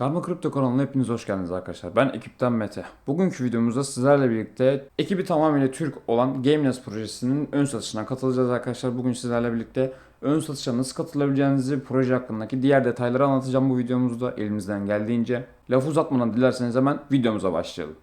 Karma Kripto kanalına hepiniz hoş geldiniz arkadaşlar. Ben ekipten Mete. Bugünkü videomuzda sizlerle birlikte ekibi tamamıyla Türk olan GameNest projesinin ön satışına katılacağız arkadaşlar. Bugün sizlerle birlikte ön satışa nasıl katılabileceğinizi, proje hakkındaki diğer detayları anlatacağım bu videomuzda elimizden geldiğince. Lafı uzatmadan dilerseniz hemen videomuza başlayalım.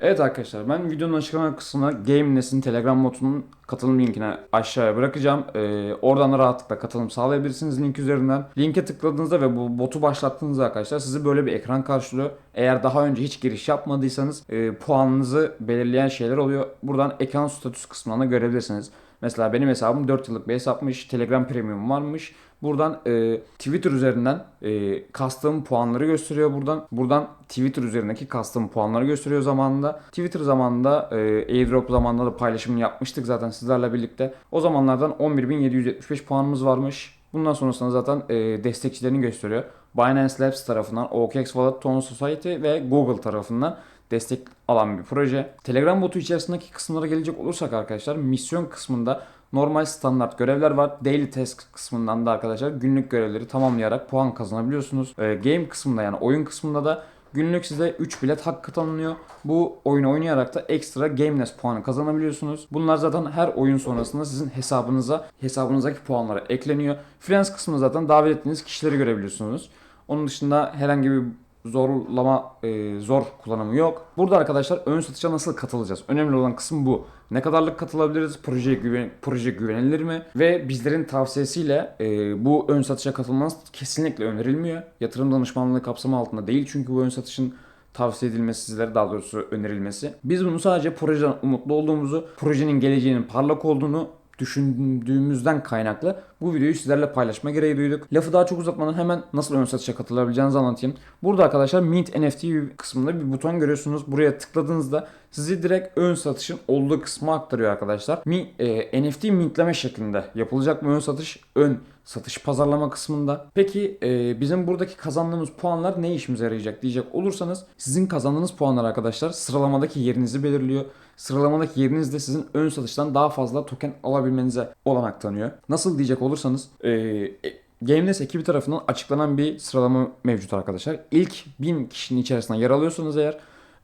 Evet arkadaşlar ben videonun açıklama kısmına GameNest'in Telegram botunun katılım linkini aşağıya bırakacağım. Ee, oradan da rahatlıkla katılım sağlayabilirsiniz link üzerinden. Linke tıkladığınızda ve bu botu başlattığınızda arkadaşlar sizi böyle bir ekran karşılıyor. Eğer daha önce hiç giriş yapmadıysanız e, puanınızı belirleyen şeyler oluyor. Buradan ekran statüs kısmından da görebilirsiniz. Mesela benim hesabım 4 yıllık bir hesapmış. Telegram Premium varmış. Buradan e, Twitter üzerinden e, kastığım puanları gösteriyor buradan. Buradan Twitter üzerindeki kastığım puanları gösteriyor zamanında. Twitter zamanında e, airdrop zamanında da paylaşımını yapmıştık zaten sizlerle birlikte. O zamanlardan 11.775 puanımız varmış. Bundan sonrasında zaten e, destekçilerini gösteriyor. Binance Labs tarafından, OKX Wallet, Tone Society ve Google tarafından destek alan bir proje. Telegram botu içerisindeki kısımlara gelecek olursak arkadaşlar misyon kısmında normal standart görevler var. Daily task kısmından da arkadaşlar günlük görevleri tamamlayarak puan kazanabiliyorsunuz. Ee, game kısmında yani oyun kısmında da günlük size 3 bilet hakkı tanınıyor. Bu oyunu oynayarak da ekstra Game Nest puanı kazanabiliyorsunuz. Bunlar zaten her oyun sonrasında sizin hesabınıza hesabınızdaki puanlara ekleniyor. Freelance kısmında zaten davet ettiğiniz kişileri görebiliyorsunuz. Onun dışında herhangi bir zorlama e, zor kullanımı yok. Burada arkadaşlar ön satışa nasıl katılacağız? Önemli olan kısım bu. Ne kadarlık katılabiliriz? Projeye güven, proje güvenilir mi? Ve bizlerin tavsiyesiyle e, bu ön satışa katılmanız kesinlikle önerilmiyor. Yatırım danışmanlığı kapsamı altında değil çünkü bu ön satışın tavsiye edilmesi sizlere daha doğrusu önerilmesi. Biz bunu sadece projeden umutlu olduğumuzu, projenin geleceğinin parlak olduğunu düşündüğümüzden kaynaklı bu videoyu sizlerle paylaşma gereği duyduk. Lafı daha çok uzatmadan hemen nasıl ön satışa katılabileceğinizi anlatayım. Burada arkadaşlar Mint NFT kısmında bir buton görüyorsunuz. Buraya tıkladığınızda sizi direkt ön satışın olduğu kısma aktarıyor arkadaşlar. Mi, e, NFT mintleme şeklinde yapılacak mı ön satış? Ön satış pazarlama kısmında. Peki e, bizim buradaki kazandığımız puanlar ne işimize yarayacak diyecek olursanız sizin kazandığınız puanlar arkadaşlar sıralamadaki yerinizi belirliyor. Sıralamadaki yeriniz de sizin ön satıştan daha fazla token alabilmenize olanak tanıyor. Nasıl diyecek olursanız e, e, GameNest ekibi tarafından açıklanan bir sıralama mevcut arkadaşlar. İlk 1000 kişinin içerisinde yer alıyorsanız eğer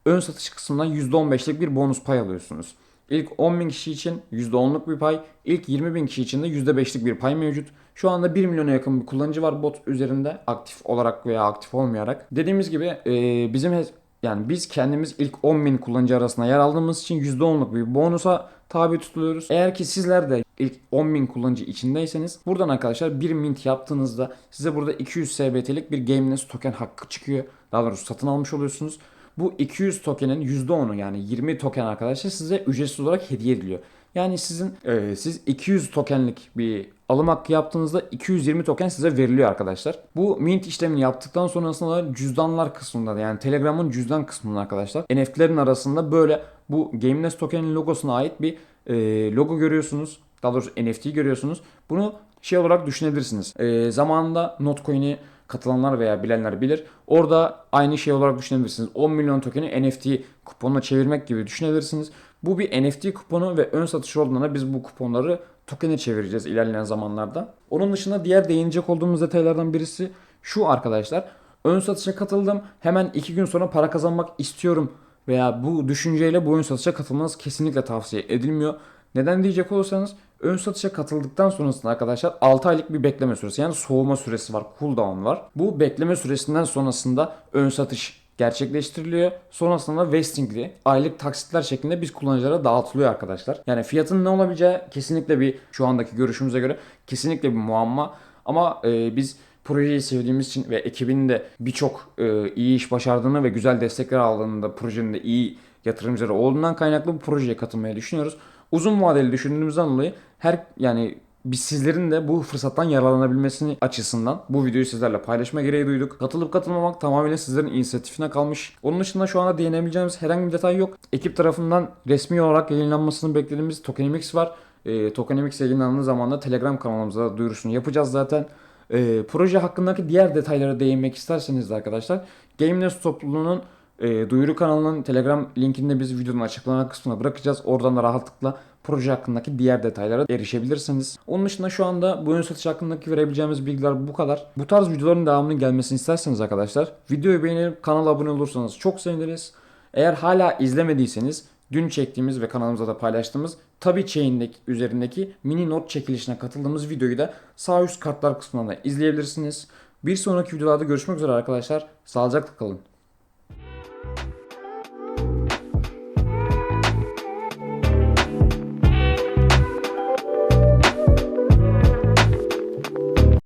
ön satış kısmından %15'lik bir bonus pay alıyorsunuz. İlk 10.000 kişi için %10'luk bir pay, ilk 20.000 kişi için de %5'lik bir pay mevcut. Şu anda 1 milyona yakın bir kullanıcı var bot üzerinde aktif olarak veya aktif olmayarak. Dediğimiz gibi e, bizim yani biz kendimiz ilk 10.000 kullanıcı arasında yer aldığımız için %10'luk bir bonusa tabi tutuluyoruz. Eğer ki sizler de ilk 10.000 kullanıcı içindeyseniz buradan arkadaşlar 1 mint yaptığınızda size burada 200 SBT'lik bir GameNest token hakkı çıkıyor. Daha doğrusu satın almış oluyorsunuz. Bu 200 tokenin %10'u yani 20 token arkadaşlar size ücretsiz olarak hediye ediliyor. Yani sizin e, siz 200 tokenlik bir alım hakkı yaptığınızda 220 token size veriliyor arkadaşlar. Bu mint işlemini yaptıktan sonrasında da cüzdanlar kısmında yani Telegram'ın cüzdan kısmında arkadaşlar NFT'lerin arasında böyle bu GameNest tokenin logosuna ait bir e, logo görüyorsunuz. Daha doğrusu NFT görüyorsunuz. Bunu şey olarak düşünebilirsiniz. E, zamanında Notcoin'i katılanlar veya bilenler bilir. Orada aynı şey olarak düşünebilirsiniz. 10 milyon tokeni NFT kuponuna çevirmek gibi düşünebilirsiniz. Bu bir NFT kuponu ve ön satış olduğunda biz bu kuponları tokene çevireceğiz ilerleyen zamanlarda. Onun dışında diğer değinecek olduğumuz detaylardan birisi şu arkadaşlar. Ön satışa katıldım. Hemen 2 gün sonra para kazanmak istiyorum veya bu düşünceyle bu ön satışa katılmanız kesinlikle tavsiye edilmiyor. Neden diyecek olursanız ön satışa katıldıktan sonrasında arkadaşlar 6 aylık bir bekleme süresi yani soğuma süresi var, cooldown var. Bu bekleme süresinden sonrasında ön satış gerçekleştiriliyor. Sonrasında vestingli aylık taksitler şeklinde biz kullanıcılara dağıtılıyor arkadaşlar. Yani fiyatın ne olabileceği kesinlikle bir şu andaki görüşümüze göre kesinlikle bir muamma. Ama e, biz projeyi sevdiğimiz için ve ekibinin de birçok e, iyi iş başardığını ve güzel destekler aldığını da projenin de iyi yatırımcıları olduğundan kaynaklı bu projeye katılmayı düşünüyoruz. Uzun vadeli düşündüğümüzden dolayı her yani biz sizlerin de bu fırsattan yararlanabilmesini açısından bu videoyu sizlerle paylaşma gereği duyduk. Katılıp katılmamak tamamıyla sizlerin inisiyatifine kalmış. Onun dışında şu anda değinebileceğimiz herhangi bir detay yok. Ekip tarafından resmi olarak yayınlanmasını beklediğimiz Tokenomics var. E, Tokenomics yayınlandığı zaman da Telegram kanalımızda da duyurusunu yapacağız zaten. E, proje hakkındaki diğer detaylara değinmek isterseniz de arkadaşlar GameNest topluluğunun e, duyuru kanalının Telegram linkini de biz videonun açıklama kısmına bırakacağız. Oradan da rahatlıkla proje hakkındaki diğer detaylara erişebilirsiniz. Onun dışında şu anda bu ön satış hakkındaki verebileceğimiz bilgiler bu kadar. Bu tarz videoların devamının gelmesini isterseniz arkadaşlar videoyu beğenip kanala abone olursanız çok seviniriz. Eğer hala izlemediyseniz dün çektiğimiz ve kanalımıza da paylaştığımız Tabi Chain'deki üzerindeki mini not çekilişine katıldığımız videoyu da sağ üst kartlar kısmında izleyebilirsiniz. Bir sonraki videolarda görüşmek üzere arkadaşlar. Sağlıcakla kalın.